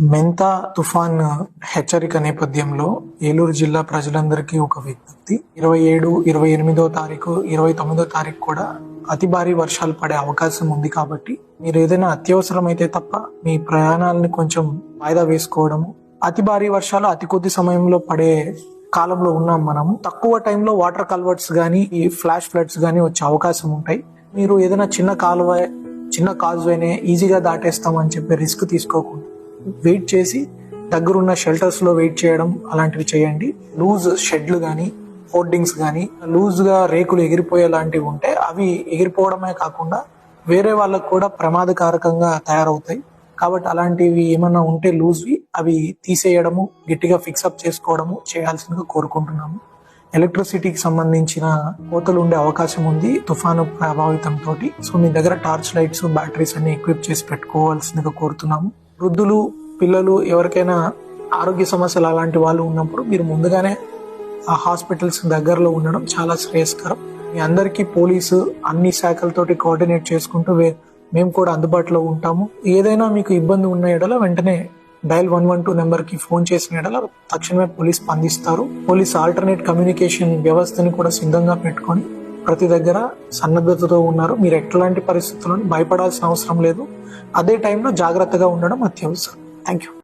మెంతా తుఫాన్ హెచ్చరిక నేపథ్యంలో ఏలూరు జిల్లా ప్రజలందరికీ ఒక విజ్ఞప్తి. ఇరవై ఏడు ఇరవై ఎనిమిదో తారీఖు ఇరవై తొమ్మిదో తారీఖు కూడా అతి భారీ వర్షాలు పడే అవకాశం ఉంది కాబట్టి మీరు ఏదైనా అత్యవసరమైతే తప్ప మీ ప్రయాణాలను కొంచెం వాయిదా వేసుకోవడము అతి భారీ వర్షాలు అతి కొద్ది సమయంలో పడే కాలంలో ఉన్నాం మనము. తక్కువ టైంలో వాటర్ కల్వర్ట్స్ కానీ ఈ ఫ్లాష్ ఫ్లడ్స్ కానీ వచ్చే అవకాశం ఉంటాయి. మీరు ఏదైనా చిన్న కాలువ చిన్న కాజ్వేనే ఈజీగా దాటేస్తామని చెప్పి రిస్క్ తీసుకోకుండా వెయిట్ చేసి దగ్గరున్న షెల్టర్స్లో వెయిట్ చేయడం అలాంటివి చేయండి. లూజ్ షెడ్లు కానీ హోర్డింగ్స్ కానీ లూజ్గా రేకులు ఎగిరిపోయే లాంటివి ఉంటే అవి ఎగిరిపోవడమే కాకుండా వేరే వాళ్ళకు కూడా ప్రమాదకారకంగా తయారవుతాయి. కాబట్టి అలాంటివి ఏమన్నా ఉంటే లూజ్వి అవి తీసేయడము గట్టిగా ఫిక్సప్ చేసుకోవడము చేయాల్సిందిగా కోరుకుంటున్నాము. ఎలక్ట్రిసిటీకి సంబంధించిన కోతలు ఉండే అవకాశం ఉంది తుఫాను ప్రభావితం తోటి సో మీ దగ్గర టార్చ్ లైట్స్ బ్యాటరీస్ అన్ని ఎక్విప్ చేసి పెట్టుకోవాల్సిందిగా కోరుతున్నాము. వృద్ధులు పిల్లలు ఎవరికైనా ఆరోగ్య సమస్యలు అలాంటి వాళ్ళు ఉన్నప్పుడు మీరు ముందుగానే ఆ హాస్పిటల్స్ దగ్గరలో ఉండడం చాలా శ్రేయస్కరం. మీ అందరికీ పోలీసు అన్ని శాఖలతోటి కోఆర్డినేట్ చేసుకుంటూ మేము కూడా అందుబాటులో ఉంటాము. ఏదైనా మీకు ఇబ్బంది ఉన్న ఎడల వెంటనే డయల్ వన్ వన్ టూ నెంబర్కి ఫోన్ చేసిన ఎడల తక్షణమే పోలీస్ స్పందిస్తారు. పోలీస్ ఆల్టర్నేట్ కమ్యూనికేషన్ వ్యవస్థని కూడా సిద్ధంగా పెట్టుకొని ప్రతి దగ్గర సన్నద్ధతతో ఉన్నారు. మీరు ఎట్లాంటి పరిస్థితులను భయపడాల్సిన అవసరం లేదు. అదే టైంలో జాగ్రత్తగా ఉండడం అత్యవసరం. Thank you.